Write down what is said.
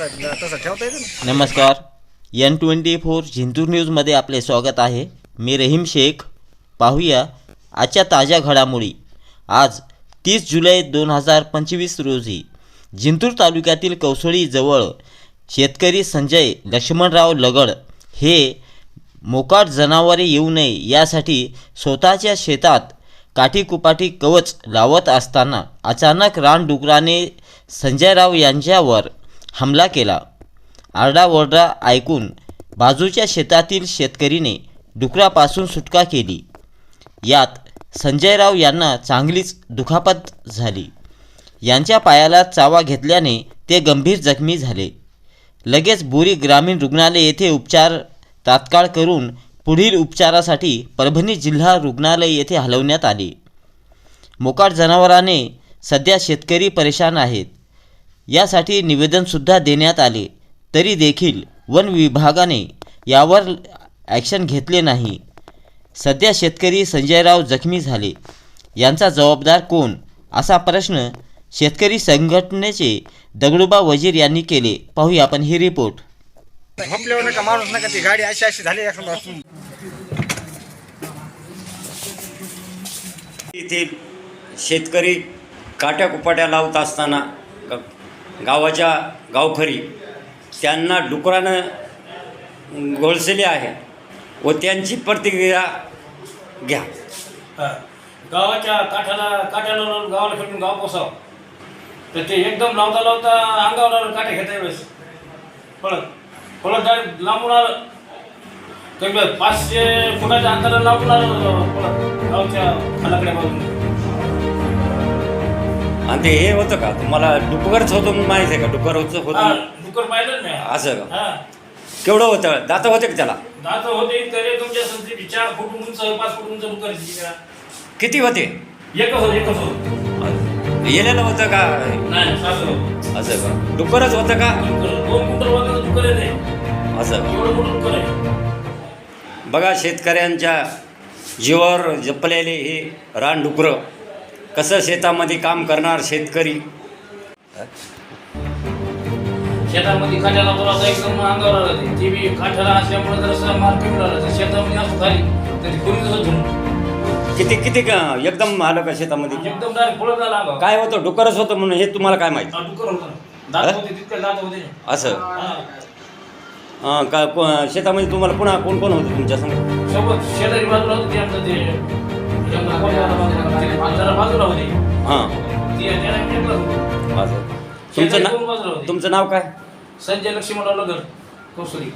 तसा तसा ठेवता येतं ना? नमस्कार. एन ट्वेंटी फोर जिंतूर न्यूजमध्ये आपले स्वागत आहे. मी रहीम शेख. पाहूया आजच्या ताज्या घडामोडी. आज तीस जुलै दोन हजार पंचवीस रोजी जिंतूर तालुक्यातील कौसळीजवळ शेतकरी संजय लक्ष्मणराव लगड हे मोकाट जनावरे येऊ नये यासाठी स्वतःच्या शेतात काठीकुपाटी कवच लावत असताना अचानक रानडुकराने संजयराव यांच्यावर हमला केला. आरडाओरडा ऐकून बाजूच्या शेतातील शेतकरीने डुकरापासून सुटका केली. यात संजयराव यांना चांगलीच दुखापत झाली. यांच्या पायाला चावा घेतल्याने ते गंभीर जखमी झाले. लगेच बोरी ग्रामीण रुग्णालय येथे उपचार तात्काळ करून पुढील उपचारासाठी परभणी जिल्हा रुग्णालय येथे हलवण्यात आले. मोकाट जनावराने सध्या शेतकरी परेशान आहेत. यासाठी निवेदनसुद्धा देण्यात आले. तरी देखील वन विभागाने यावर ॲक्शन घेतले नाही. सध्या शेतकरी संजयराव जखमी झाले. यांचा जबाबदार कोण? असा प्रश्न शेतकरी संघटनेचे दगडूबा वजीर यांनी केले. पाहूया आपण ही रिपोर्ट झोपल्यावर नका माणूस नका ती गाडी अशी अशी झाली एखादा येथील शेतकरी काट्या कुपाट्या लावत असताना गावाच्या गावखरी त्यांना डुकरानं घोळसले आहे व त्यांची प्रतिक्रिया घ्या. गावाच्या काठाला काठ्याला लावून गावाला खेळून गाव पोसाव. तर ते एकदम लावता लावता अंगावर लावून काटे घेता वेळेस पळत. पळत डायरेक्ट लांबून आलं. कमी पाचशे फुटाच्या अंतराला लांबून आलं पळत. गावच्या खालाकडे बाजून आणि ते हे होतं का? तुम्हाला डुकरच होतं म्हणून माहीत आहे का? डुकर होतं हा होतं डुकर पाहिलं नाही. असं का? हा. केवढं होतं? दात होते का त्याला? दात होते तरी तुमच्या संस्थेची चार फूट उंच पाच फूट उंच किती होते? एकच होत एकच होत. येलेलं होतं का? नाही सासं होत. असं का? डुकरच होतं का? दोन येते असं का? एवढं मोठं डुकर आहे. बघा शेतकऱ्यांच्या जीवावर जपलेले हे रानडुकरं कसं शेतामध्ये काम करणार शेतकरी? शेतामध्ये बोलावता एकदम अंगावर ते. बी काठ्याला असल्यामुळे जर मार शेतामध्ये असं खाली तर ते कोणी किती किती का एकदम आलं का शेतामध्ये? एकदम डायरेक्ट अंगावर काय होतं? डुकरच होतं म्हणून हे तुम्हाला काय माहिती? हा, डुक्कर होतं. दात? होते तितके दात होते. असं? हा. अं, का को- शेतामध्ये तुम्हाला पुन्हा कोण कोण होतं तुमच्या संग? सोबत शेजारी बाजूला होते ते आमचं ते जंगल कोपऱ्याला बाजूला ते मांजरा बाजूला होते. हां. ती त्याला एकलाच होतं. असं तुमचं शेजारी दोन ना बाजूला होते. तुमचं नाव काय? संजय लक्ष्मणराव लगड कौसरी